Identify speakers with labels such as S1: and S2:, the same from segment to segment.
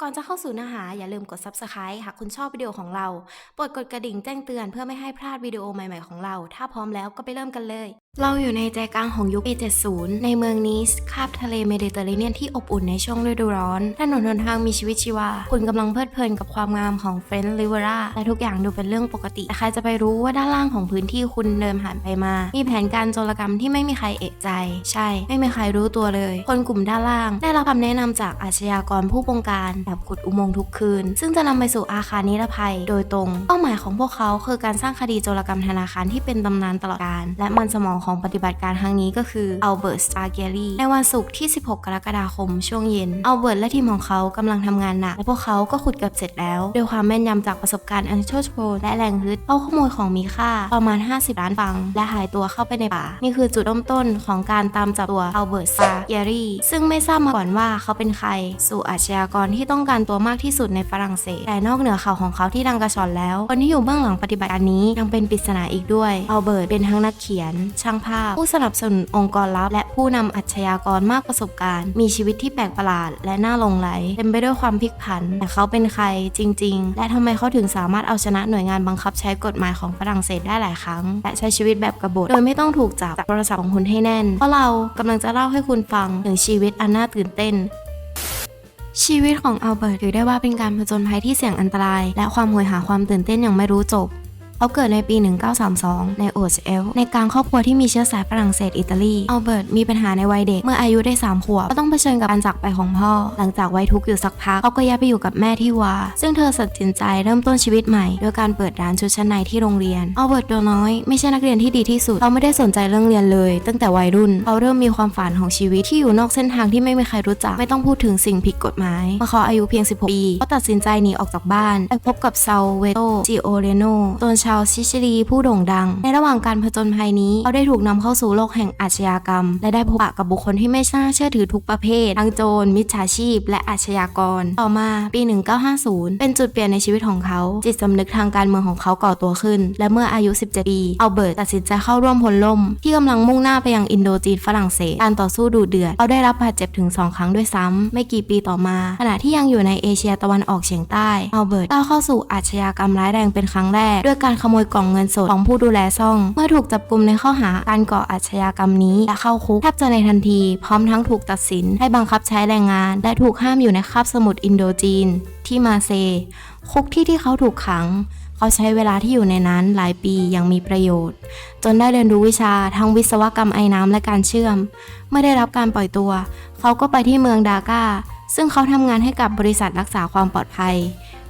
S1: ก่อนจะเข้าสู่เนื้อหาอย่าลืมกด Subscribe หากคุณชอบวิดีโอของเรา โปรดกดกระดิ่งแจ้งเตือนเพื่อไม่ให้พลาดวิดีโอใหม่ๆของเรา ถ้าพร้อมแล้วก็ไปเริ่มกันเลยเราอยู่ในใจกลางของยุคปี70 ในเมืองนีสคาบทะเลเมดิเตอร์เรเนียนที่อบอุ่นในช่วงฤดูร้อน ถนนหนทางมีชีวิตชีวา คุณกำลังเพลิดเพลินกับความงามของเฟรนด์ริเวราและทุกอย่างดูเป็นเรื่องปกติ แต่ใครจะไปรู้ว่าด้านล่างของพื้นที่คุณเดินผ่านไปมา มีแผนการโจรกรรมที่ไม่มีใครเอะใจ ใช่ ไม่มีใครรู้ตัวเลย คนกลุ่มด้านล่าง ได้รับคำแนะนำจากอาชญากรผู้บงการแบบขุดอุโมงค์ทุกคืน ซึ่งจะนำไปสู่อาคารนิรภัย โดยตรง เป้าหมายของพวกเขาคือการสร้างคดีโจรกรรมธนาคารที่เป็นตำนานตลอดกาลและมันสมองของปฏิบัติการครั้งนี้ก็คืออัลเบิร์ตสตาร์เกรีในวันศุกร์ที่ 16 กรกฎาคมช่วงเย็นอัลเบิร์ตและทีมของเขากำลังทำงานหนัก และพวกเขาก็ขุดเกือบเสร็จแล้วด้วยความแม่นยำจากประสบการณ์อันโชคโชนและแรงฮึดเขาขโมยของมีค่าประมาณ 50 ล้านฟัง และหายตัวเข้าไปในป่า นี่คือจุดเริ่มต้นของการตามจับตัวอัลเบิร์ตสตาร์เกรีซึ่งไม่ทราบมาก่อนว่าเขาเป็นใคร สู่อาชญากรที่ต้องการตัวมากที่สุดในฝรั่งเศส แต่นอกเหนือข่าวของเขาที่ดังกระชอนแล้วคนที่อยู่เบื้องหลังปฏิบัติการนี้ยังเป็นปริศนาอีกด้วยอัลเบิร์ตเป็นทั้งนักเขียนชางภาพ ผู้สนับสนุนองค์กรลับ และผู้นำอาชญากรมากประสบการณ์ มีชีวิตที่แปลกประหลาด และน่าหลงไหลเต็มไปด้วยความพลิกผัน แต่เขาเป็นใครจริง ๆ และทำไมเขาถึงสามารถเอาชนะหน่วยงานบังคับใช้กฎหมายของฝรั่งเศสได้หลายครั้ง และใช้ชีวิตแบบกบฏโดยไม่ต้องถูกจับโทรศัพท์ของคุณให้แน่น เพราะเรากำลังจะเล่าให้คุณฟังถึงชีวิตอันน่าตื่นเต้นชีวิตของอัลเบิร์ตถือได้ว่าเป็นการผจญภัยที่เสี่ยงอันตราย และความโหยหาความตื่นเต้นอย่างไม่รู้จบ เขาเกิดในปี 1932 ในโอชเอลในกลางครอบครัวที่มีเชื้อสายฝรั่งเศสอิตาลีอัลเบิร์ตมีปัญหาในวัยเด็ก เมื่ออายุได้ 3 ขวบ ก็ต้องเผชิญกับการจากไปของพ่อ หลังจากไว้ทุกข์อยู่สักพักเขาก็ย้ายไปอยู่กับแม่ที่วา ซึ่งเธอตัดสินใจเริ่มต้นชีวิตใหม่ โดยการเปิดร้านชุดชั้นในที่โรงเรียนอัลเบิร์ตตัวน้อยไม่ใช่นักเรียนที่ดีที่สุดเขาไม่ได้สนใจเรื่องเรียนเลย ตั้งแต่วัยรุ่นเขาเริ่มมีความฝันของชีวิตที่อยู่นอกเส้นทางที่ไม่มีใครรู้จักไม่ต้องพูดถึงสิ่งผิดกฎหมายเมื่อเขาอายุเพียง 16 ปีเขาตัดสินใจหนีออกจากบ้านไปพบกับซาเวโตจิโอเรโนโจนชาวซิซิลีผู้โด่งดัง ในระหว่างการผจญภัยนี้เขาได้ถูกนำเข้าสู่โลกแห่งอาชญากรรม และได้พบปะกับบุคคลที่ไม่น่าเชื่อถือทุกประเภททั้งโจรมิจฉาชีพ และอาชญากร ต่อมาปี 1950 เป็นจุดเปลี่ยนในชีวิตของเขา จิตสำนึกทางการเมืองของเขาก่อตัวขึ้น และเมื่ออายุ 17 ปีอัลเบิร์ตตัดสินใจเข้าร่วมพลล่ม ที่กำลังมุ่งหน้าไปยังอินโดจีนฝรั่งเศสการต่อสู้ดุเดือดเขาได้รับบาดเจ็บถึง 2 ครั้งด้วยซ้ำไม่กี่ปีต่อมา ขณะที่ยังอยู่ในเอเชียตะวันออกเฉียงใต้อัลเบิร์ตก้าวเข้าสู่อาชญากรรมร้ายแรงเป็นครั้งแรกด้วยการขโมยกล่องเงินสดของผู้ดูแลซ่อง เมื่อถูกจับกลุ่มในข้อหาการก่ออาชญากรรมนี้และเข้าคุกแทบจะในทันที พร้อมทั้งถูกตัดสินให้บังคับใช้แรงงาน และถูกห้ามอยู่ในคาบสมุทรอินโดจีน ที่มาเซ คุกที่ที่เขาถูกขังเขาใช้เวลาที่อยู่ในนั้นหลายปีอย่างมีประโยชน์ จนได้เรียนรู้วิชาทั้งวิศวกรรมไอ้น้ำและการเชื่อม เมื่อได้รับการปล่อยตัว เขาก็ไปที่เมืองดาก้า ซึ่งเขาทำงานให้กับบริษัทรักษาความปลอดภัย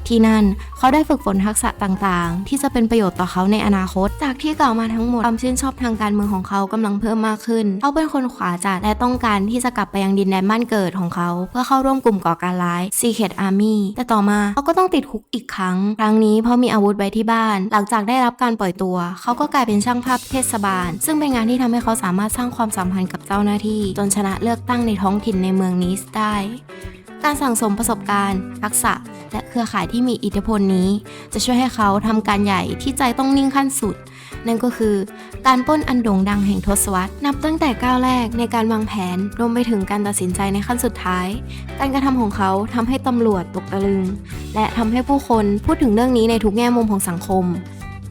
S1: ที่นั่น เขาได้ฝึกฝนทักษะต่างๆ ที่จะเป็นประโยชน์ต่อเขาในอนาคต จากที่กล่าวมาทั้งหมดความชื่นชอบทางการเมืองของเขากำลังเพิ่มมากขึ้น เขาเป็นคนขวาจัดและต้องการที่จะกลับไปยังดินแดนบ้านเกิดของเขา เพื่อเข้าร่วมกลุ่มก่อการร้าย Secret Army แต่ต่อมาเขาก็ต้องติดคุกอีกครั้ง ครั้งนี้เพราะมีอาวุธไว้ที่บ้าน หลังจากได้รับการปล่อยตัว เขาก็กลายเป็นช่างภาพเทศบาล ซึ่งเป็นงานที่ทำให้เขาสามารถสร้างความสัมพันธ์กับเจ้าหน้าที่ จนชนะเลือกตั้งในท้องถิ่นในเมืองนิสได้ การสั่งสมประสบการณ์ ทักษะ และเครือข่ายที่มีอิทธิพลนี้ จะช่วยให้เขาทำการใหญ่ที่ใจต้องนิ่งขั้นสุด นั่นก็คือการป้นอันโด่งดังแห่งทศวรรษ นับตั้งแต่ก้าวแรกในการวางแผน รวมไปถึงการตัดสินใจในขั้นสุดท้าย การกระทำของเขาทำให้ตำรวจตกตะลึง และทำให้ผู้คนพูดถึงเรื่องนี้ในทุกแง่มุมของสังคม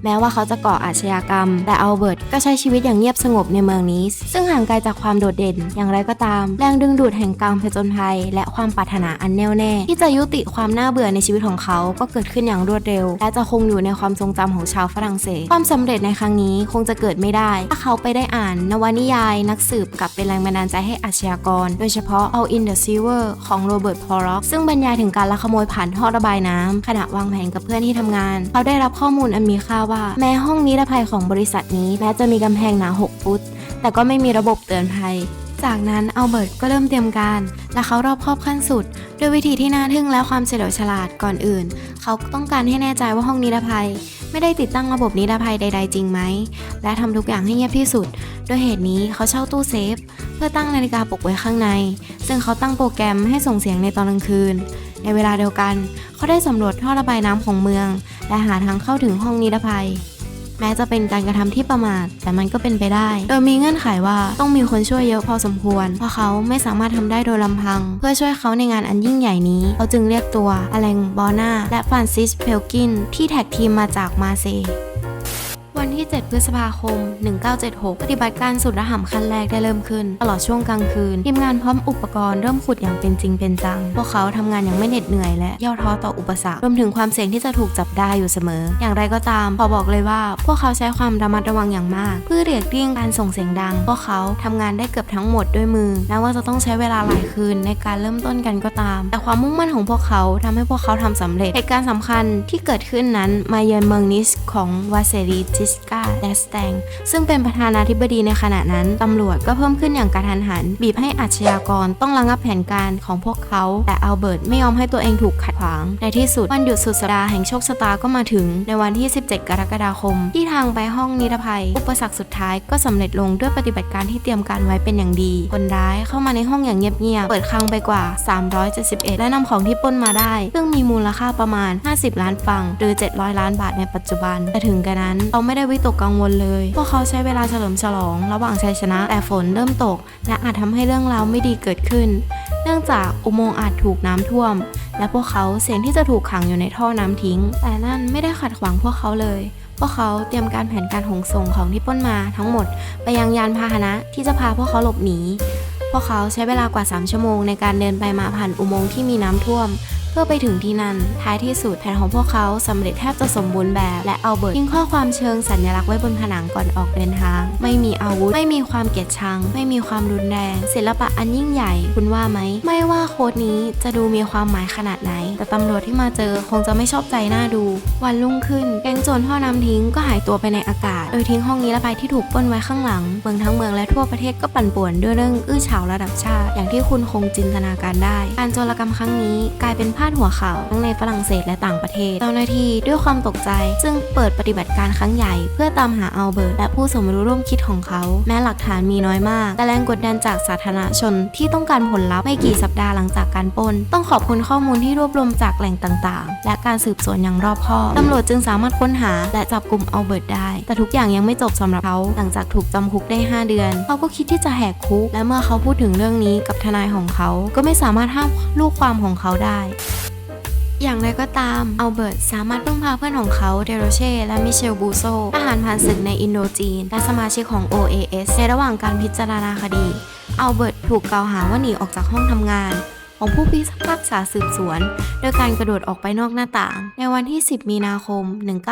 S1: แม้ว่าเขาจะก่ออาชญากรรม แต่อัลเบิร์ตก็ใช้ชีวิตอย่างเงียบสงบในเมืองนี้ ซึ่งห่างไกลจากความโดดเด่น อย่างไรก็ตาม แรงดึงดูดแห่งการผจญภัย และความปรารถนาอันแน่วแน่ ที่จะยุติความน่าเบื่อในชีวิตของเขาก็เกิดขึ้นอย่างรวดเร็ว และจะคงอยู่ในความทรงจำของชาวฝรั่งเศส ความสำเร็จในครั้งนี้คงจะเกิดไม่ได้ ถ้าเขาไปได้อ่าน นวนิยาย นักสืบกลับเป็นแรงบันดาลใจให้อาชญากร โดยเฉพาะ All in the Silver ของโรเบิร์ตพอร็อกซึ่งบรรยายถึงการลักขโมยผ่านท่อระบายน้ำขณะวางแผนกับเพื่อนที่ทำงาน เขาได้รับข้อมูลอันมีค่าว่าแม้ห้องนิรภัยของบริษัทนี้แม้จะมีกำแพงหนา 6 ฟุต แต่ก็ไม่มีระบบเตือนภัย จากนั้นอัลเบิร์ตก็เริ่มเตรียมการ และเขารอบคอบขั้นสุด ด้วยวิธีที่น่าทึ่งและความเฉลียวฉลาดก่อนอื่น เขาต้องการให้แน่ใจว่าห้องนิรภัย ไม่ได้ติดตั้งระบบนิรภัยใด ๆ จริงไหมและทำทุกอย่างให้เงียบที่สุดด้วยเหตุนี้เขาเช่าตู้เซฟ เพื่อตั้งนาฬิกาปลุกไว้ข้างใน ซึ่งเขาตั้งโปรแกรมให้ส่งเสียงในตอนกลางคืน ในเวลาเดียวกัน เขาได้สำรวจท่อระบายน้ำของเมือง และหาทางเข้าถึงห้องนิรภัย แม้จะเป็นการกระทำที่ประมาทแต่มันก็เป็นไปได้ โดยมีเงื่อนไขว่าต้องมีคนช่วยเยอะพอสมควร เพราะเขาไม่สามารถทำได้โดยลำพัง เพื่อช่วยเขาในงานอันยิ่งใหญ่นี้เขาจึงเรียกตัวอเลงบอนาและฟรานซิสเพลกินที่แท็กทีมมาจากมาเซ ที่ 7 พฤษภาคม 1976 ปฏิบัติการสุดระห่ำขั้นแรกได้เริ่มขึ้น ตลอดช่วงกลางคืน ทีมงานพร้อมอุปกรณ์เริ่มขุดอย่างเป็นจริงเป็นจัง พวกเขาทำงานอย่างไม่เหน็ดเหนื่อยและย่อท้อต่ออุปสรรค รวมถึงความเสี่ยงที่จะถูกจับได้อยู่เสมอ อย่างไรก็ตามพอบอกเลยว่า พวกเขาใช้ความระมัดระวังอย่างมาก เพื่อเรียกเลี่ยงการส่งเสียงดัง พวกเขาทำงานได้เกือบทั้งหมดด้วยมือแม้ว่าจะต้องใช้เวลาหลายคืนในการเริ่มต้นกันก็ตาม แต่ความมุ่งมั่นของพวกเขาทำให้พวกเขาทำสำเร็จ เหตุการณ์สำคัญที่เกิดขึ้นนั้นมาเยือนเมืองนิสของวาเซรีจิสกาแดสแตงซึ่งเป็นประธานาธิบดีในขณะนั้น ตำรวจก็เพิ่มขึ้นอย่างกระทันหัน บีบให้อาชญากรต้องระงับแผนการของพวกเขา แต่อัลเบิร์ตไม่ยอมให้ตัวเองถูกขัดขวาง ในที่สุดวันหยุดสุดสัปดาห์แห่งโชคชะตาก็มาถึงในวันที่ 17 กรกฎาคม ที่ทางไปห้องนิรภัย อุปสรรคสุดท้ายก็สำเร็จลงด้วยปฏิบัติการที่เตรียมการไว้เป็นอย่างดี คนร้ายเข้ามาในห้องอย่างเงียบๆเปิดคลังไปกว่า 371 และนำของที่ปล้นมาได้ ซึ่งมีมูลค่าประมาณ 50 ล้านฟังหรือ 700 ล้านบาทในปัจจุบันแต่ถึงกระนั้นเขาไม่ได้วิตกกังวลเลย พวกเขาใช้เวลาเฉลิมฉลอง ระหว่างชัยชนะ แต่ฝนเริ่มตก และอาจทำให้เรื่องราวไม่ดีเกิดขึ้น เนื่องจากอุโมงค์อาจถูกน้ำท่วม และพวกเขาเสี่ยงที่จะถูกขังอยู่ในท่อน้ำทิ้ง แต่นั่นไม่ได้ขัดขวางพวกเขาเลยพวกเขาเตรียมการแผนการหงส่งของที่ป้นมาทั้งหมด ไปยังยานพาหนะที่จะพาพวกเขาหลบหนี พวกเขาใช้เวลากว่า 3 ชั่วโมงในการเดินไปมาผ่านอุโมงค์ที่มีน้ำท่วม เพื่อไปถึงที่นั่น ท้ายที่สุดแผนของพวกเขาสำเร็จแทบจะสมบูรณ์แบบ และอัลเบิร์ตทิ้งข้อความเชิงสัญลักษณ์ไว้บนผนังก่อนออกเดินทาง ไม่มีอาวุธ ไม่มีความเกลียดชัง ไม่มีความรุนแรง ศิลปะอันยิ่งใหญ่ คุณว่าไหม ไม่ว่าโค้ดนี้จะดูมีความหมายขนาดไหน แต่ตำรวจที่มาเจอคงจะไม่ชอบใจหน้าดู วันรุ่งขึ้นแก๊งโจรท่อน้ำทิ้งก็หายตัวไปในอากาศ โดยทิ้งห้องนี้ละไปที่ถูกปล้นไว้ข้างหลัง เมืองทั้งเมืองและทั่วประเทศก็ปั่นป่วนด้วยเรื่องอื้อฉาวระดับชาติ อย่างที่คุณคงจินตนาการได้ การโจรกรรมครั้งนี้กลายเป็นพาดหัวข่าวทั้งในฝรั่งเศสและต่างประเทศ เจ้าหน้าที่ด้วยความตกใจซึ่งเปิดปฏิบัติการครั้งใหญ่ เพื่อตามหาอัลเบิร์ตและผู้สมรู้ร่วมคิดของเขา แม้หลักฐานมีน้อยมาก แต่แรงกดดันจากสาธารณชนที่ต้องการผลลัพธ์ไม่กี่สัปดาห์หลังจากการปล้น ต้องขอบคุณข้อมูลที่รวบรวมจากแหล่งต่างๆ และการสืบสวนอย่างรอบคอบ ตำรวจจึงสามารถค้นหาและจับกลุ่มอัลเบิร์ตได้ แต่ทุกอย่างยังไม่จบสำหรับเขา หลังจากถูกจำคุกได้ 5 เดือน เขาก็คิดที่จะแหกคุก และเมื่อเขาพูดถึงเรื่องนี้กับทนายของเขา ก็ไม่สามารถห้ามลูกความของเขาได้อย่างไรก็ตาม อัลเบิร์ตสามารถพึ่งพาเพื่อนของเขาเดโรเช่และมิเชลบูโซทหารผ่านศึกในอินโดจีน และสมาชิกของ OAS ในระหว่างการพิจารณาคดี อัลเบิร์ตถูกกล่าวหาว่าหนีออกจากห้องทำงาน ของผู้พิพากษาสืบสวน โดยการกระโดดออกไปนอกหน้าต่าง ในวันที่ 10 มีนาคม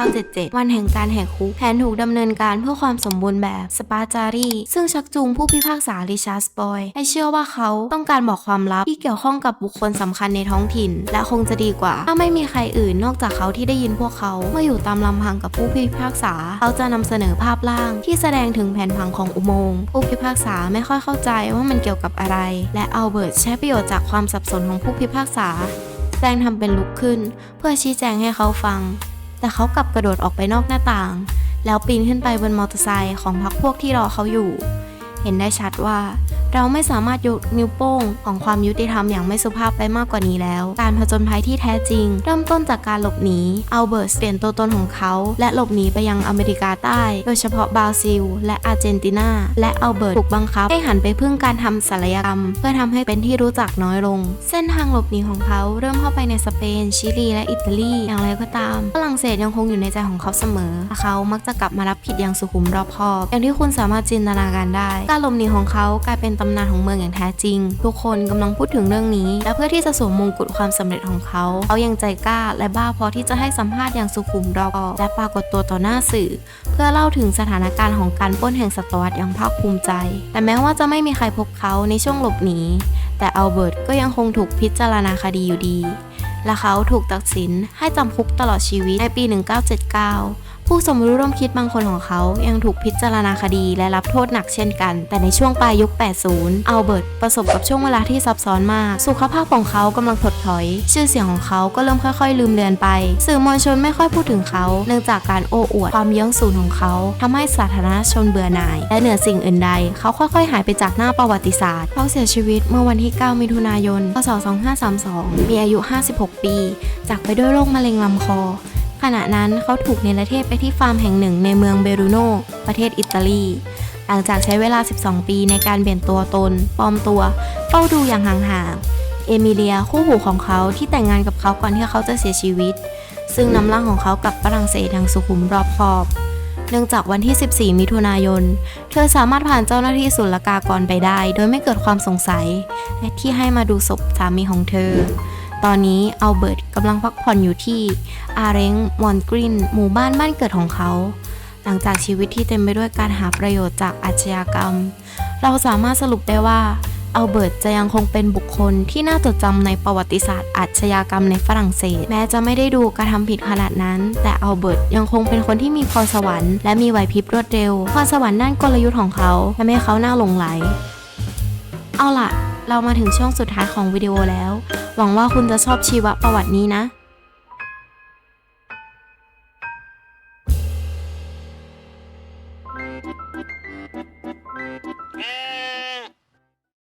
S1: 1977 วันแห่งการแหกคุกแผนถูกดำเนินการเพื่อความสมบูรณ์แบบสปาจารีซึ่งชักจูงผู้พิพากษาริชาร์ดสปอยให้เชื่อว่าเขาต้องการบอกความลับที่เกี่ยวข้องกับบุคคลสำคัญในท้องถิ่น และคงจะดีกว่า ถ้าไม่มีใครอื่นนอกจากเขาที่ได้ยินพวกเขาเมื่ออยู่ตามลำพังกับผู้พิพากษา เขาจะนำเสนอภาพล่างที่แสดงถึงแผนผังของอุโมงค์ผู้พิพากษาไม่ค่อยเข้าใจว่ามันเกี่ยวกับอะไร และอัลเบิร์ตใช้ประโยชน์จากความสับสนของผู้พิพากษาแซงทำเป็นลุกขึ้น เพื่อชี้แจงให้เขาฟัง แต่เขากลับกระโดดออกไปนอกหน้าต่าง แล้วปีนขึ้นไปบนมอเตอร์ไซค์ของพรรคพวกที่รอเขาอยู่ เห็นได้ชัดว่า เราไม่สามารถยกนิ้วโป้งของความยุติธรรมอย่างไม่สุภาพไปมากกว่านี้แล้ว การผจญภัยที่แท้จริง เริ่มต้นจากการหลบหนีเอัลเบิร์ตเปลี่ยนตัวตนของเขา และหลบหนีไปยังอเมริกาใต้ โดยเฉพาะบราซิล และอาร์เจนตินา และเอัลเบิร์ตถูกบังคับ ให้หันไปพึ่งการทำศัลยกรรม เพื่อทำให้เป็นที่รู้จักน้อยลง เส้นทางหลบหนีของเขาเริ่มเข้าไปในสเปน ชิลี และอิตาลี อย่างไรก็ตาม ฝรั่งเศสยังคงอยู่ในใจของเขาเสมอแต่เขามักจะกลับมารับผิดอย่างสุขุมรอบคอบ อย่างที่คุณสามารถจินตนาการได้ การหลบหนีของเขากลายเป็นตำนานของเมืองอย่างแท้จริง ทุกคนกำลังพูดถึงเรื่องนี้ และเพื่อที่จะสวมมงกุฎความสำเร็จของเขา เขายังใจกล้าและบ้าพอที่จะให้สัมภาษณ์อย่างสุขุมรอบและปรากฏตัวต่อหน้าสื่อ เพื่อเล่าถึงสถานการณ์ของการป้นแห่งศตวรรษอย่างภาคภูมิใจ แต่แม้ว่าจะไม่มีใครพบเขาในช่วงหลบหนีแต่อัลเบิร์ตก็ยังคงถูกพิจารณาคดีอยู่ดีและเขาถูกตัดสินให้จำคุกตลอดชีวิตในปี 1979 ผู้สมรู้ร่วมคิดบางคนของเขายังถูกพิจารณาคดีและรับโทษหนักเช่นกัน แต่ในช่วงปลายยุค 80 อัลเบิร์ตประสบกับช่วงเวลาที่ซับซ้อนมาก สุขภาพของเขากำลังถดถอย ชื่อเสียงของเขาก็เริ่มค่อยๆ ลืมเลือนไป สื่อมวลชนไม่ค่อยพูดถึงเขา เนื่องจากการโอ้อวดความเยื้องสูงของเขาทำให้สาธารณชนเบื่อหน่าย และเหนือสิ่งอื่นใด เขาค่อยๆ หายไปจากหน้าประวัติศาสตร์ เขาเสียชีวิตเมื่อวันที่ 9 มิถุนายน พศ 2532 มีอายุ 56 ปี จากไปด้วยโรคมะเร็งลำคอ ขณะนั้นเขาถูกเนรเทศไปที่ฟาร์มแห่งหนึ่งในเมืองเบรูโนประเทศอิตาลี หลังจากใช้เวลา 12 ปีในการเปลี่ยนตัวตน ปลอมตัว เฝ้าดูอย่างห่างๆ เอมิเลียคู่หูของเขาที่แต่งงานกับเขาก่อนที่เขาจะเสียชีวิต ซึ่งนำร่างของเขากลับฝรั่งเศสอย่างสุขุมรอบคอบเนื่องจากวันที่ 14 มิถุนายน เธอสามารถผ่านเจ้าหน้าที่ศุลกากรไปได้ โดยไม่เกิดความสงสัย และที่ให้มาดูศพสามีของเธอ ตอนนี้อัลเบิร์ตกำลังพักผ่อนอยู่ที่อาเรงมอนกรินหมู่บ้านบ้านเกิดของเขา หลังจากชีวิตที่เต็มไปด้วยการหาประโยชน์จากอาชญากรรม เราสามารถสรุปได้ว่าอัลเบิร์ตจะยังคงเป็นบุคคลที่น่าจดจำในประวัติศาสตร์อาชญากรรมในฝรั่งเศส แม้จะไม่ได้ดูกระทำผิดขนาดนั้น แต่อัลเบิร์ตยังคงเป็นคนที่มีพรสวรรค์และมีไหวพริบรวดเร็วพรสวรรค์ด้านกลยุทธ์ของเขาทำให้เขาน่าหลงไหล เอาล่ะ เรามาถึงช่วงสุดท้ายของวิดีโอแล้ว หวังว่าคุณจะชอบชีวประวัตินี้นะ